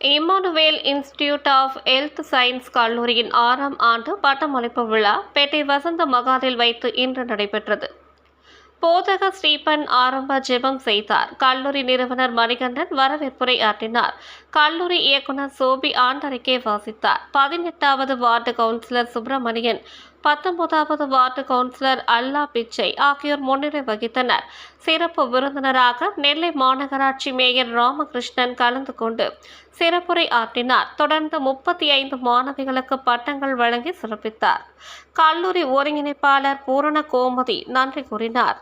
Immanuel institute of health science கல்லூரியின் ஆறாம் ஆண்டு பட்டமளிப்பு விழா பேட்டை வசந்த மகாரில் வைத்து இன்று நடைபெற்றது. போதக ஸ்டீபன் ஆரம்ப ஜெபம் செய்தார். கல்லூரி நிறுவனர் மணிகண்டன் வரவேற்புரை ஆற்றினார் கல்லூரி இயக்குனர் சோபி ஆண்டறிக்கை வாசித்தார். பதினெட்டாவது வார்டு கவுன்சிலர் சுப்பிரமணியன் பத்தொன்பதாவது வார்டு கவுன்சிலர் அல்லா பிச்சை ஆகியோர் முன்னிலை வகித்தனர். சிறப்பு விருந்தினராக நெல்லை மாநகராட்சி மேயர் ராமகிருஷ்ணன் கலந்து கொண்டு சிறப்புரை ஆற்றினார். தொடர்ந்து முப்பத்தி ஐந்து மாணவிகளுக்கு பட்டங்கள் வழங்கி சிறப்பித்தார். கல்லூரி ஒருங்கிணைப்பாளர் பூரண கோமதி நன்றி கூறினார்.